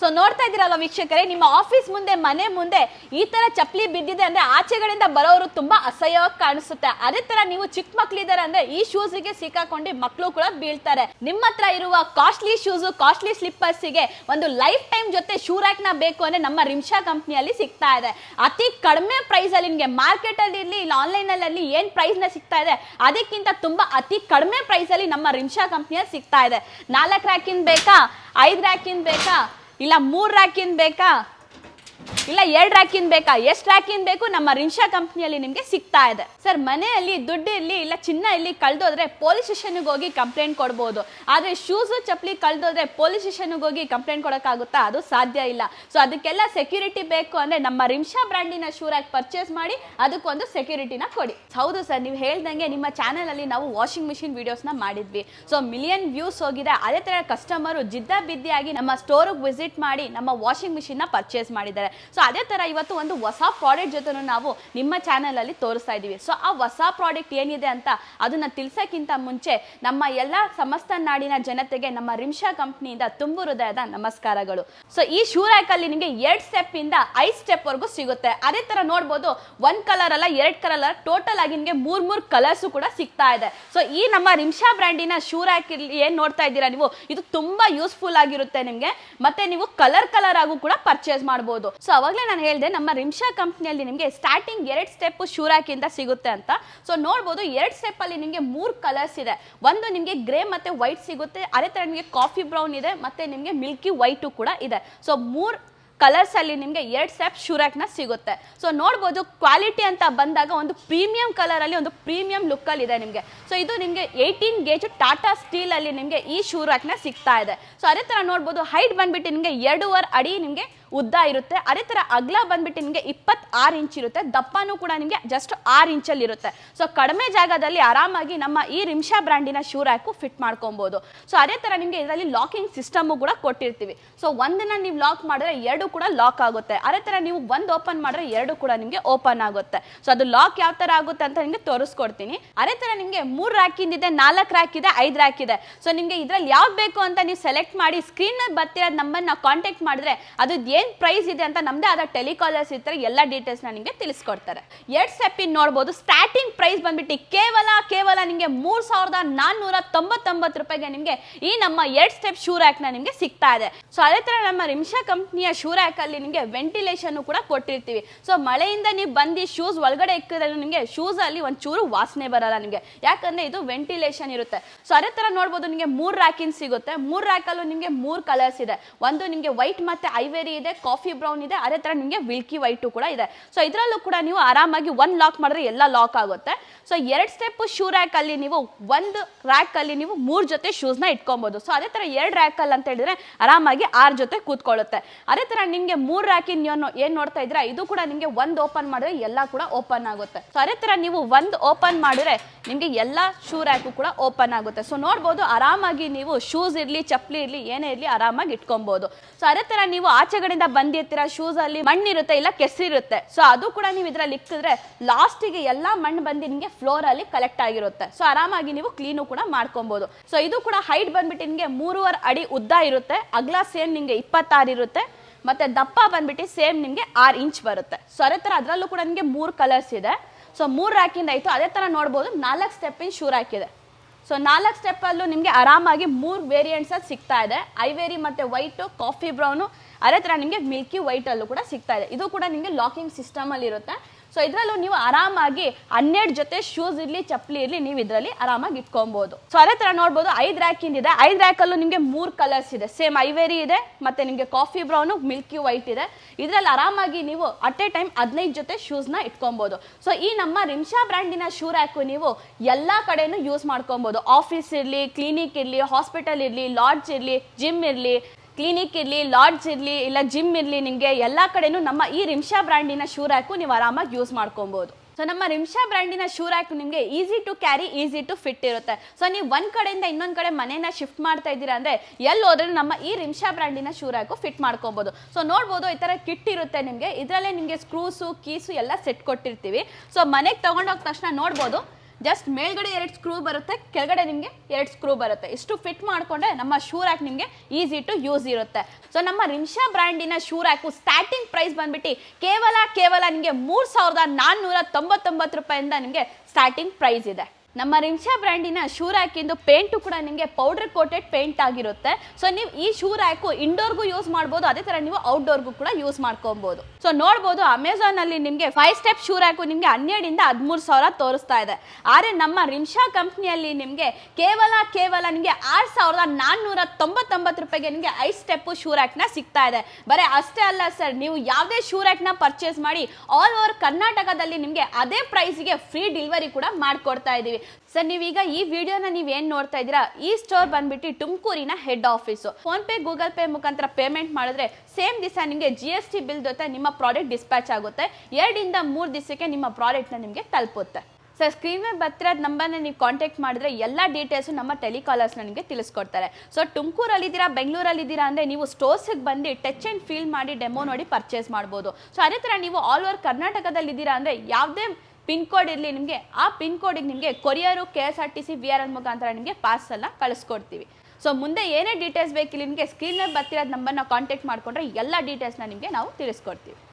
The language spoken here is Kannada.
ಸೊ ನೋಡ್ತಾ ಇದ್ದೀರಲ್ವ ವೀಕ್ಷಕರೇ, ನಿಮ್ಮ ಆಫೀಸ್ ಮುಂದೆ, ಮನೆ ಮುಂದೆ ಈ ತರ ಚಪ್ಪಲಿ ಬಿದ್ದಿದೆ ಅಂದ್ರೆ ಆಚೆಗಳಿಂದ ಬರೋರು ತುಂಬಾ ಅಸಹ್ಯವಾಗಿ ಕಾಣಿಸುತ್ತೆ. ಅದೇ ತರ ನೀವು ಚಿಕ್ಕ ಮಕ್ಳಿದಾರೆ ಅಂದ್ರೆ ಈ ಶೂಸ್ಗೆ ಸಿಕ್ಕಾಕೊಂಡು ಮಕ್ಕಳು ಕೂಡ ಬೀಳ್ತಾರೆ. ನಿಮ್ಮ ಹತ್ರ ಇರುವ ಕಾಸ್ಟ್ಲಿ ಶೂಸ್ ಕಾಸ್ಟ್ಲಿ ಸ್ಲಿಪ್ಪರ್ಸ್ಗೆ ಒಂದು ಲೈಫ್ ಟೈಮ್ ಜೊತೆ ಶೂ ರ್ಯಾಕ್ನ ಬೇಕು ಅಂದ್ರೆ ನಮ್ಮ ರಿಮ್ಶಾ ಕಂಪ್ನಿಯಲ್ಲಿ ಸಿಗ್ತಾ ಇದೆ. ಅತಿ ಕಡಿಮೆ ಪ್ರೈಸ್ ಅಲ್ಲಿ ನಿಮಗೆ ಮಾರ್ಕೆಟ್ ಅಲ್ಲಿ ಇರ್ಲಿ, ಇಲ್ಲ ಆನ್ಲೈನ್ ಅಲ್ಲಿ ಏನ್ ಪ್ರೈಸ್ನ ಸಿಗ್ತಾ ಇದೆ, ಅದಕ್ಕಿಂತ ತುಂಬಾ ಅತಿ ಕಡಿಮೆ ಪ್ರೈಸ್ ಅಲ್ಲಿ ನಮ್ಮ ರಿಮ್ಶಾ ಕಂಪ್ನಿಯಲ್ಲಿ ಸಿಗ್ತಾ ಇದೆ. ನಾಲ್ಕು ರ್ಯಾಕಿನ್ ಬೇಕಾ? ಐದು ರ್ಯಾಕಿನ್ ಬೇಕಾ? ಇಲ್ಲ ಮೂರ್ ರ್ಯಾಕಿನ್ ಬೇಕಾ? ಇಲ್ಲ, ಎರಡು ರ್ಯಾಕಿನ್ ಬೇಕಾ? ಎಷ್ಟು ರ್ಯಾಕಿನ್ ಬೇಕು? ನಮ್ಮ ರಿನ್ಶಾ ಕಂಪ್ನಿಯಲ್ಲಿ ನಿಮಗೆ ಸಿಗ್ತಾ ಇದೆ. ಸರ್, ಮನೆಯಲ್ಲಿ ದುಡ್ಡು ಇರಲಿ, ಇಲ್ಲ ಚಿನ್ನ ಇಲ್ಲಿ ಕಳೆದೋದ್ರೆ ಪೊಲೀಸ್ ಸ್ಟೇಷನ್ಗೆ ಹೋಗಿ ಕಂಪ್ಲೇಂಟ್ ಕೊಡ್ಬೋದು. ಆದರೆ ಶೂಸು, ಚಪ್ಪಲಿ ಕಳ್ದೋದ್ರೆ ಪೊಲೀಸ್ ಸ್ಟೇಷನ್ಗೆ ಹೋಗಿ ಕಂಪ್ಲೇಂಟ್ ಕೊಡೋಕ್ಕಾಗುತ್ತಾ? ಅದು ಸಾಧ್ಯ ಇಲ್ಲ. ಸೊ ಅದಕ್ಕೆಲ್ಲ ಸೆಕ್ಯೂರಿಟಿ ಬೇಕು ಅಂದರೆ ನಮ್ಮ ರಿನ್ಶಾ ಬ್ರ್ಯಾಂಡಿನ ಶೂ ರ್ಯಾಕ್ ಪರ್ಚೇಸ್ ಮಾಡಿ, ಅದಕ್ಕೊಂದು ಸೆಕ್ಯೂರಿಟಿನ ಕೊಡಿ. ಹೌದು ಸರ್, ನೀವು ಹೇಳ್ದಂಗೆ ನಿಮ್ಮ ಚಾನಲಲ್ಲಿ ನಾವು ವಾಷಿಂಗ್ ಮಿಷಿನ್ ವಿಡಿಯೋಸ್ನ ಮಾಡಿದ್ವಿ. ಸೊ ಮಿಲಿಯನ್ ವ್ಯೂಸ್ ಹೋಗಿದೆ. ಅದೇ ಥರ ಕಸ್ಟಮರು ಜಿದ್ದ ಬಿದ್ದಿಯಾಗಿ ನಮ್ಮ ಸ್ಟೋರಿಗೆ ವಿಸಿಟ್ ಮಾಡಿ ನಮ್ಮ ವಾಷಿಂಗ್ ಮಿಷಿನ್ನ ಪರ್ಚೇಸ್ ಮಾಡಿದ್ದಾರೆ. ಸೊ ಅದೇ ಥರ ಇವತ್ತು ಒಂದು ಹೊಸ ಪ್ರಾಡಕ್ಟ್ ಜೊತೆನೂ ನಾವು ನಿಮ್ಮ ಚಾನಲಲ್ಲಿ ತೋರಿಸ್ತಾ ಇದ್ದೀವಿ. ಸೊ ಆ ಹೊಸ ಪ್ರಾಡಕ್ಟ್ ಏನಿದೆ ಅಂತ ಅದನ್ನ ತಿಳಿಸೋಕ್ಕಿಂತ ಮುಂಚೆ ನಮ್ಮ ಎಲ್ಲ ಸಮಸ್ತ ನಾಡಿನ ಜನತೆಗೆ ನಮ್ಮ ರಿಮ್ಶಾ ಕಂಪ್ನಿಯಿಂದ ತುಂಬು ಹೃದಯದ ನಮಸ್ಕಾರಗಳು. ಸೊ ಈ ಶೂ ರ್ಯಾಕಲ್ಲಿ ನಿಮಗೆ ಎರಡು ಸ್ಟೆಪ್ ಇಂದ ಐದು ಸ್ಟೆಪ್ ವರೆಗೂ ಸಿಗುತ್ತೆ. ಅದೇ ತರ ನೋಡ್ಬೋದು ಒನ್ ಕಲರ್ ಅಲ್ಲ, ಎರಡು ಕಲರ್ ಅಲ್ಲ ಟೋಟಲ್ ಆಗಿ ನಿಮಗೆ ಮೂರ್ ಮೂರ್ ಕಲರ್ಸ್ ಕೂಡ ಸಿಗ್ತಾ ಇದೆ. ಸೊ ಈ ನಮ್ಮ ರಿಮ್ಶಾ ಬ್ರ್ಯಾಂಡಿನ ಶೂ ರ್ಯಾಕ್ ಏನು ನೋಡ್ತಾ ಇದ್ದೀರಾ ನೀವು? ಇದು ತುಂಬಾ ಯೂಸ್ಫುಲ್ ಆಗಿರುತ್ತೆ ನಿಮಗೆ. ಮತ್ತೆ ನೀವು ಕಲರ್ ಕಲರ್ ಆಗು ಕೂಡ ಪರ್ಚೇಸ್ ಮಾಡಬಹುದು ಸೊ ಅವಾಗಲೇ ನಾನು ಹೇಳಿದೆ, ನಮ್ಮ ರಿಮ್ಶಾ ಕಂಪ್ನಿಯಲ್ಲಿ ನಿಮಗೆ ಸ್ಟಾರ್ಟಿಂಗ್ ಎರಡು ಸ್ಟೆಪ್ ಶೂರಾಕಿಂದ ಸಿಗುತ್ತೆ ಅಂತ. ಸೊ ನೋಡ್ಬೋದು ಎರಡು ಸ್ಟೆಪ್ ಅಲ್ಲಿ ನಿಮಗೆ ಮೂರು ಕಲರ್ಸ್ ಇದೆ. ಒಂದು ನಿಮಗೆ ಗ್ರೇ ಮತ್ತೆ ವೈಟ್ ಸಿಗುತ್ತೆ, ಅದೇ ತರ ನಿಮಗೆ ಕಾಫಿ ಬ್ರೌನ್ ಇದೆ, ಮತ್ತೆ ನಿಮಗೆ ಮಿಲ್ಕಿ ವೈಟು ಕೂಡ ಇದೆ. ಸೊ ಮೂರು ಕಲರ್ಸ್ ಅಲ್ಲಿ ನಿಮಗೆ ಎರಡು ಸ್ಟೆಪ್ ಶೂರಾಕ್ನ ಸಿಗುತ್ತೆ. ಸೊ ನೋಡ್ಬೋದು ಕ್ವಾಲಿಟಿ ಅಂತ ಬಂದಾಗ ಒಂದು ಪ್ರೀಮಿಯಂ ಕಲರ್ ಅಲ್ಲಿ ಒಂದು ಪ್ರೀಮಿಯಂ ಲುಕ್ ಅಲ್ಲಿ ಇದೆ ನಿಮಗೆ. ಸೊ ಇದು ನಿಮಗೆ ಏಯ್ಟೀನ್ ಗೇಜ್ ಟಾಟಾ ಸ್ಟೀಲ್ ಅಲ್ಲಿ ನಿಮಗೆ ಈ ಶೂರಾಕ್ನ ಸಿಗ್ತಾ ಇದೆ. ಸೊ ಅದೇ ತರ ನೋಡ್ಬೋದು ಹೈಟ್ ಬಂದ್ಬಿಟ್ಟು ನಿಮಗೆ ಎರಡೂವರೆ ಅಡಿ ನಿಮಗೆ ಉದ್ದ ಇರುತ್ತೆ. ಅದೇ ತರ ಅಗ್ಲ ಬಂದ್ಬಿಟ್ಟು ನಿಮಗೆ ಇಪ್ಪತ್ತಾರು ಇಂಚ್ ಇರುತ್ತೆ. ದಪ್ಪನೂ ಕೂಡ ನಿಮಗೆ ಜಸ್ಟ್ ಆರು ಇಂಚಲ್ಲಿ ಇರುತ್ತೆ. ಸೊ ಕಡಿಮೆ ಜಾಗದಲ್ಲಿ ಆರಾಮಾಗಿ ನಮ್ಮ ಈ ರಿಮ್ಶಾ ಬ್ರ್ಯಾಂಡಿನ ಶೂ ರ್ಯಾಕು ಫಿಟ್ ಮಾಡ್ಕೊಬೋದು. ಸೊ ಅದೇ ತರ ನಿಮಗೆ ಇದರಲ್ಲಿ ಲಾಕಿಂಗ್ ಸಿಸ್ಟಮ್ ಕೂಡ ಕೊಟ್ಟಿರ್ತೀವಿ. ಸೊ ಒಂದನ್ನ ನೀವು ಲಾಕ್ ಮಾಡಿದ್ರೆ ಎರಡು ಕೂಡ ಲಾಕ್ ಆಗುತ್ತೆ. ಅದೇ ತರ ನೀವು ಒಂದು ಓಪನ್ ಮಾಡಿದ್ರೆ ಎರಡು ಕೂಡ ನಿಮಗೆ ಓಪನ್ ಆಗುತ್ತೆ. ಸೊ ಅದು ಲಾಕ್ ಯಾವ ತರ ಆಗುತ್ತೆ ಅಂತ ನಿಮಗೆ ತೋರಿಸ್ಕೊಡ್ತೀನಿ. ಅದೇ ತರ ನಿಮಗೆ ಮೂರು ರ್ಯಾಕ್ ಇದೆ ನಾಲ್ಕು ರ್ಯಾಕ್ ಇದೆ, ಐದು ರ್ಯಾಕ್ ಇದೆ. ಸೊ ನಿಮಗೆ ಇದ್ರಲ್ಲಿ ಯಾವ್ದು ಬೇಕು ಅಂತ ನೀವು ಸೆಲೆಕ್ಟ್ ಮಾಡಿ ಸ್ಕ್ರೀನ್ ಬರ್ತಿರೋ ನಂಬರ್ ನಾವು ಕಾಂಟ್ಯಾಕ್ಟ್ ಮಾಡಿದ್ರೆ ಅದು ಏನ್ ಪ್ರೈಸ್ ಇದೆ ಅಂತ ನಮ್ದೇ ಆದ ಟೆಲಿಕಾಲರ್ಸ್ ಇರ್ತಾರೆ, ಎಲ್ಲ ಡೀಟೇಲ್ಸ್ ನಿಮಗೆ ತಿಳಿಸ್ಕೊಡ್ತಾರೆ. ಎರಡ್ ಸ್ಟೆಪ್ ಇನ್ ನೋಡ್ಬೋದು. ಸ್ಟಾರ್ಟಿಂಗ್ ಪ್ರೈಸ್ ಬಂದ್ಬಿಟ್ಟು ಕೇವಲ ಕೇವಲ ನಿಮಗೆ ಮೂರ್ ಸಾವಿರದ ನಾನ್ನೂರ ತೊಂಬತ್ತೊಂಬತ್ತು ರೂಪಾಯಿಗೆ ನಿಮಗೆ ಈ ನಮ್ಮ ಎರಡ್ ಸ್ಟೆಪ್ ಶೂ ನ ನಿಮಗೆ ಸಿಗ್ತಾ ಇದೆ. ಸೊ ಅದೇ ತರ ನಮ್ಮ ರಿಮ್ಷಾ ಕಂಪ್ನಿಯ ಶೂ ರ್ಯಾಕ್ ಅಲ್ಲಿ ನಿಮಗೆ ವೆಂಟಿಲೇಷನ್ ಕೂಡ ಕೊಟ್ಟಿರ್ತೀವಿ. ಸೊ ಮಳೆಯಿಂದ ನೀವು ಬಂದು ಶೂಸ್ ಒಳಗಡೆ ಇಕ್ಕಿದ್ರೆ ನಿಮಗೆ ಶೂಸ್ ಅಲ್ಲಿ ಒಂಚೂರು ವಾಸನೆ ಬರಲ್ಲ ನಿಮಗೆ. ಯಾಕಂದ್ರೆ ಇದು ವೆಂಟಿಲೇಷನ್ ಇರುತ್ತೆ. ಸೊ ಅದೇ ತರ ನೋಡ್ಬೋದು ನಿಮಗೆ ಮೂರ್ ರ್ಯಾಕಿನ್ ಸಿಗುತ್ತೆ. ಮೂರ್ ರ್ಯಾಕ್ ಅಲ್ಲೂ ನಿಮಗೆ ಮೂರು ಕಲರ್ಸ್ ಇದೆ. ಒಂದು ನಿಮಗೆ ವೈಟ್ ಮತ್ತೆ ಐವೇರಿ ಇದೆ ಕಾಫಿ ಬ್ರೌನ್ ಇದೆ, ಅದೇ ತರ ನಿಮಗೆ ವಿಲ್ಕಿ ವೈಟು ಕೂಡ ಇದೆ. ಸೊ ಇದರಲ್ಲೂ ಕೂಡ ನೀವು ಆರಾಮಾಗಿ ಒಂದ್ ಲಾಕ್ ಮಾಡಿದ್ರೆ ಎಲ್ಲ ಲಾಕ್ ಆಗುತ್ತೆ. ಸೊ ಎರಡ್ ಸ್ಟೆಪ್ ಶೂ ರ್ಯಾಕ್ ಅಲ್ಲಿ ನೀವು ಒಂದು ರ್ಯಾಕ್ ಅಲ್ಲಿ ನೀವು ಮೂರ್ ಜೊತೆ ಶೂಸ್ನ ಇಟ್ಕೊಬಹುದು ಸೊ ಅದೇ ತರ ಎರಡ್ ರ್ಯಾಕ್ ಅಲ್ಲಿ ಅಂತ ಹೇಳಿದ್ರೆ ಆರಾಮಾಗಿ ಆರ್ ಜೊತೆ ಕೂತ್ಕೊಳ್ಳುತ್ತೆ. ಅದೇ ತರ ನಿಮ್ಗೆ ಮೂರ್ ರ್ಯಾಕಿನ್ ಏನ್ ನೋಡ್ತಾ ಇದ್ರೆ ಇದು ಕೂಡ ನಿಮ್ಗೆ ಒಂದ್ ಓಪನ್ ಮಾಡಿದ್ರೆ ಎಲ್ಲ ಕೂಡ ಓಪನ್ ಆಗುತ್ತೆ. ಸೊ ಅದೇ ತರ ನೀವು ಒಂದ್ ಓಪನ್ ಮಾಡಿದ್ರೆ ನಿಮ್ಗೆ ಎಲ್ಲ ಶೂ ರ್ಯಾಕು ಕೂಡ ಓಪನ್ ಆಗುತ್ತೆ. ಸೊ ನೋಡ್ಬೋದು ಆರಾಮಾಗಿ ನೀವು ಶೂಸ್ ಇರ್ಲಿ, ಚಪ್ಪಲಿ ಇರ್ಲಿ, ಏನೇ ಇರ್ಲಿ ಆರಾಮಾಗಿ ಇಟ್ಕೊಬಹುದು ಸೊ ಅದೇ ತರ ನೀವು ಆಚೆಗಳಿಂದ ಬಂದಿರ್ತೀರ ಶೂಸ್ ಅಲ್ಲಿ ಮಣ್ಣಿರುತ್ತೆ ಇಲ್ಲ ಕೆಸರಿರುತ್ತೆ ಸೊ ಅದು ಕೂಡ ನೀವು ಇದ್ರಲ್ಲಿ ಇಕ್ಕಿದ್ರೆ ಲಾಸ್ಟಿಗೆ ಎಲ್ಲಾ ಮಣ್ಣು ಬಂದು ನಿಮಗೆ ಫ್ಲೋರ್ ಅಲ್ಲಿ ಕಲೆಕ್ಟ್ ಆಗಿರುತ್ತೆ. ಸೊ ಆರಾಮಾಗಿ ನೀವು ಕ್ಲೀನು ಕೂಡ ಮಾಡ್ಕೊಬಹುದು ಸೊ ಇದು ಕೂಡ ಹೈಟ್ ಬಂದ್ಬಿಟ್ಟು ನಿಮಗೆ ಮೂರುವರೆ ಅಡಿ ಉದ್ದ ಇರುತ್ತೆ. ಅಗ್ಲ ಸೇಮ್ ನಿಮಗೆ ಇಪ್ಪತ್ತಾರು ಇರುತ್ತೆ. ಮತ್ತೆ ದಪ್ಪ ಬಂದ್ಬಿಟ್ಟು ಸೇಮ್ ನಿಮಗೆ ಆರು ಇಂಚ್ ಬರುತ್ತೆ. ಸೊ ಅದೇ ತರ ಅದರಲ್ಲೂ ಕೂಡ ನಿಮಗೆ ಮೂರು ಕಲರ್ಸ್ ಇದೆ. ಸೊ ಮೂರು ರ್ಯಾಕಿಂದ ಆಯಿತು. ಅದೇ ಥರ ನೋಡ್ಬೋದು, ನಾಲ್ಕು ಸ್ಟೆಪ್ಪಿನ ಶೂ ರ್ಯಾಕ್ ಇದೆ ಸೊ ನಾಲ್ಕು ಸ್ಟೆಪ್ಪಲ್ಲೂ ನಿಮಗೆ ಆರಾಮಾಗಿ ಮೂರು ವೇರಿಯಂಟ್ಸ್ ಅದು ಸಿಗ್ತಾ ಇದೆ. ಐವೇರಿ ಮತ್ತು ವೈಟು ಕಾಫಿ ಬ್ರೌನು ಅದೇ ಥರ ನಿಮಗೆ ಮಿಲ್ಕಿ ವೈಟಲ್ಲೂ ಕೂಡ ಸಿಗ್ತಾ ಇದೆ. ಇದು ಕೂಡ ನಿಮಗೆ ಲಾಕಿಂಗ್ ಸಿಸ್ಟಮಲ್ಲಿ ಇರುತ್ತೆ ಸೊ ಇದರಲ್ಲೂ ನೀವು ಆರಾಮಾಗಿ ಹನ್ನೆರಡು ಜೊತೆ ಶೂಸ್ ಇರಲಿ, ಚಪ್ಪಲಿ ಇರಲಿ, ನೀವು ಇದರಲ್ಲಿ ಆರಾಮಾಗಿ ಇಟ್ಕೊಬೋದು ಸೊ ಅದೇ ಥರ ನೋಡ್ಬೋದು, ಐದು ರ್ಯಾಕಿಂದ ಇದೆ ಐದು ರ್ಯಾಕಲ್ಲೂ ನಿಮಗೆ ಮೂರು ಕಲರ್ಸ್ ಇದೆ. ಸೇಮ್ ಐವೇರಿ ಇದೆ, ಮತ್ತು ನಿಮಗೆ ಕಾಫಿ ಬ್ರೌನು ಮಿಲ್ಕಿ ವೈಟ್ ಇದೆ. ಇದರಲ್ಲಿ ಆರಾಮಾಗಿ ನೀವು ಅಟ್ ಎ ಟೈಮ್ ಹದಿನೈದು ಜೊತೆ ಶೂಸ್ನ ಇಟ್ಕೊಬಹುದು ಸೊ ಈ ನಮ್ಮ ರಿಮ್ಶಾ ಬ್ರ್ಯಾಂಡಿನ ಶೂ ರ್ಯಾಕು ನೀವು ಎಲ್ಲ ಕಡೆನೂ ಯೂಸ್ ಮಾಡ್ಕೊಬೋದು ಆಫೀಸ್ ಇರಲಿ ಕ್ಲಿನಿಕ್ ಇರಲಿ ಹಾಸ್ಪಿಟಲ್ ಇರಲಿ ಲಾಡ್ಜ್ ಇರಲಿ ಜಿಮ್ ಇರಲಿ. ಕ್ಲಿನಿಕ್ ಇರಲಿ ಲಾಡ್ಜ್ ಇರಲಿ, ಇಲ್ಲ ಜಿಮ್ ಇರಲಿ, ನಿಮಗೆ ಎಲ್ಲ ಕಡೆನೂ ನಮ್ಮ ಈ ರಿಮ್ಶಾ ಬ್ರ್ಯಾಂಡಿನ ಶೂ ರ್ಯಾಕು ನೀವು ಆರಾಮಾಗಿ ಯೂಸ್ ಮಾಡ್ಕೊಬೋದು. ಸೊ ನಮ್ಮ ರಿಮ್ಶಾ ಬ್ರ್ಯಾಂಡಿನ ಶೂ ರ್ಯಾಕ್ ನಿಮಗೆ easy to carry easy to fit ಇರುತ್ತೆ. ಸೊ ನೀವು ಒಂದು ಕಡೆಯಿಂದ ಇನ್ನೊಂದು ಕಡೆ ಮನೇನ ಶಿಫ್ಟ್ ಮಾಡ್ತಾ ಇದ್ದೀರಾ ಅಂದರೆ ಎಲ್ಲಿ ಹೋದ್ರೆ ನಮ್ಮ ಈ ರಿಮ್ಶಾ ಬ್ರ್ಯಾಂಡಿನ ಶೂ ರ್ಯಾಕು ಫಿಟ್ ಮಾಡ್ಕೊಬೋದು. ಸೊ ನೋಡ್ಬೋದು ಈ ಥರ ಕಿಟ್ ಇರುತ್ತೆ ನಿಮಗೆ. ಇದರಲ್ಲೇ ನಿಮಗೆ ಸ್ಕ್ರೂಸು ಕೀಸು ಎಲ್ಲ ಸೆಟ್ ಕೊಟ್ಟಿರ್ತೀವಿ. ಸೊ ಮನೆಗೆ ತೊಗೊಂಡೋಗ ತಕ್ಷಣ ನೋಡ್ಬೋದು. ಜಸ್ಟ್ ಮೇಲ್ಗಡೆ ಎರಡು ಸ್ಕ್ರೂ ಬರುತ್ತೆ, ಕೆಳಗಡೆ ನಿಮಗೆ ಎರಡು ಸ್ಕ್ರೂ ಬರುತ್ತೆ. ಇಷ್ಟು ಫಿಟ್ ಮಾಡಿಕೊಂಡ್ರೆ ನಮ್ಮ ಶೂ ರ್ಯಾಕ್ ನಿಮಗೆ ಈಸಿ ಟು ಯೂಸ್ ಇರುತ್ತೆ. ಸೊ ನಮ್ಮ ರಿನ್ಶಾ ಬ್ರ್ಯಾಂಡಿನ ಶೂ ರ್ಯಾಕು ಸ್ಟಾರ್ಟಿಂಗ್ ಪ್ರೈಸ್ ಬಂದ್ಬಿಟ್ಟು ಕೇವಲ ಕೇವಲ ನಿಮಗೆ ಮೂರು ಸಾವಿರದ ನಾನ್ನೂರ ತೊಂಬತ್ತೊಂಬತ್ತು ರೂಪಾಯಿಂದ ನಿಮಗೆ ಸ್ಟಾರ್ಟಿಂಗ್ ಪ್ರೈಸ್ ಇದೆ. ನಮ್ಮ ರಿಮ್ಷಾ ಬ್ರ್ಯಾಂಡಿನ ಶೂ ರ್ಯಾಕಿಂದು ಪೇಂಟು ಕೂಡ ನಿಮಗೆ ಪೌಡರ್ ಕೋಟೆಡ್ ಪೇಂಟ್ ಆಗಿರುತ್ತೆ. ಸೊ ನೀವು ಈ ಶೂ ರ್ಯಾಕು ಇಂಡೋರ್ಗೂ ಯೂಸ್ ಮಾಡ್ಬೋದು, ಅದೇ ಥರ ನೀವು ಔಟ್ಡೋರ್ಗೂ ಕೂಡ ಯೂಸ್ ಮಾಡ್ಕೊಬೋದು. ಸೊ ನೋಡ್ಬೋದು ಅಮೆಝಾನಲ್ಲಿ ನಿಮಗೆ ಫೈವ್ ಸ್ಟೆಪ್ ಶೂ ರ್ಯಾಕು ನಿಮಗೆ ಹನ್ನೆರಡಿಂದ ಹದಿಮೂರು ಸಾವಿರ ತೋರಿಸ್ತಾ ಇದೆ. ಆದರೆ ನಮ್ಮ ರಿಮ್ಷಾ ಕಂಪ್ನಿಯಲ್ಲಿ ನಿಮಗೆ ಕೇವಲ ಕೇವಲ ನಿಮಗೆ ಆರು ಸಾವಿರದ ನಾನ್ನೂರ ತೊಂಬತ್ತೊಂಬತ್ತು ರೂಪಾಯಿಗೆ ನಿಮಗೆ ಐದು ಸ್ಟೆಪ್ಪು ಶೂ ರ್ಯಾಕ್ನ ಸಿಗ್ತಾ ಇದೆ. ಬರೀ ಅಷ್ಟೇ ಅಲ್ಲ ಸರ್, ನೀವು ಯಾವುದೇ ಶೂ ರ್ಯಾಕ್ನ ಪರ್ಚೇಸ್ ಮಾಡಿ ಆಲ್ ಓವರ್ ಕರ್ನಾಟಕದಲ್ಲಿ ನಿಮಗೆ ಅದೇ ಪ್ರೈಸಿಗೆ ಫ್ರೀ ಡೆಲಿವರಿ ಕೂಡ ಮಾಡಿಕೊಡ್ತಾ ಇದ್ದೀವಿ ಸರ್, ನೀವೀಗ ಈ ವಿಡಿಯೋನ ನೀವು ಏನ್ ನೋಡ್ತಾ ಇದ್ದೀರಾ? ಈ ಸ್ಟೋರ್ ಬಂದ್ಬಿಟ್ಟು ತುಮಕೂರಿನ head office phone pay Google pay ಮುಖಾಂತರ ಪೇಮೆಂಟ್ ಮಾಡಿದ್ರೆ ಸೇಮ್ ದಿವಸ ನಿಮಗೆ ಜಿ ಎಸ್ ಟಿ ಬಿಲ್ ಜೊತೆ ನಿಮ್ಮ ಪ್ರಾಡಕ್ಟ್ ಡಿಸ್ಪ್ಯಾಚ್ ಆಗುತ್ತೆ. ಎರಡಿಂದ ಮೂರು ದಿವಸಕ್ಕೆ ನಿಮ್ಮ ಪ್ರಾಡಕ್ಟ್ನ ನಿಮಗೆ ತಲುಪುತ್ತೆ. ಸರ್ ಸ್ಕ್ರೀನ್ ಮೇಲೆ ಬರ್ತಿರೋದು ನಂಬರ್ನ ನೀವು ಕಾಂಟ್ಯಾಕ್ಟ್ ಮಾಡಿದ್ರೆ ಎಲ್ಲ ಡೀಟೇಲ್ಸು ನಮ್ಮ ಟೆಲಿಕಾಲರ್ಸ್ ನನಗೆ ತಿಳಿಸ್ಕೊಡ್ತಾರೆ. ಸೊ ತುಮಕೂರಲ್ಲಿದ್ದೀರಾ, ಬೆಂಗಳೂರಲ್ಲಿದ್ದೀರಾ ಅಂದರೆ ನೀವು ಸ್ಟೋರ್ಸಿಗೆ ಬಂದು ಟಚ್ ಆ್ಯಂಡ್ ಫೀಲ್ ಮಾಡಿ ಡೆಮೋ ನೋಡಿ ಪರ್ಚೇಸ್ ಮಾಡ್ಬೋದು. ಸೊ ಅದೇ ಥರ ನೀವು ಆಲ್ ಓವರ್ ಕರ್ನಾಟಕದಲ್ಲಿದ್ದೀರಾ ಅಂದರೆ ಯಾವುದೇ ಪಿನ್ ಕೋಡ್ ಇರಲಿ ನಿಮಗೆ, ಆ ಪಿನ್ ಕೋಡಿಗೆ ನಿಮಗೆ courier, K S R T C, V R L ಮುಖಾಂತರ ನಿಮಗೆ ಪಾರ್ಸಲ್ನ ಕಳಿಸ್ಕೊಡ್ತೀವಿ. ಸೊ ಮುಂದೆ ಏನೇ ಡೀಟೇಲ್ಸ್ ಬೇಕಿಲ್ಲ ನಿಮಗೆ ಸ್ಕ್ರೀನ್ ಮೇಲೆ ಬರ್ತಿರೋದು ನಂಬರ್ನ ಕಾಂಟ್ಯಾಕ್ಟ್ ಮಾಡಿಕೊಂಡ್ರೆ ಎಲ್ಲ ಡೀಟೇಲ್ಸ್ನ ನಿಮಗೆ ನಾವು ತಿಳಿಸ್ಕೊಡ್ತೀವಿ.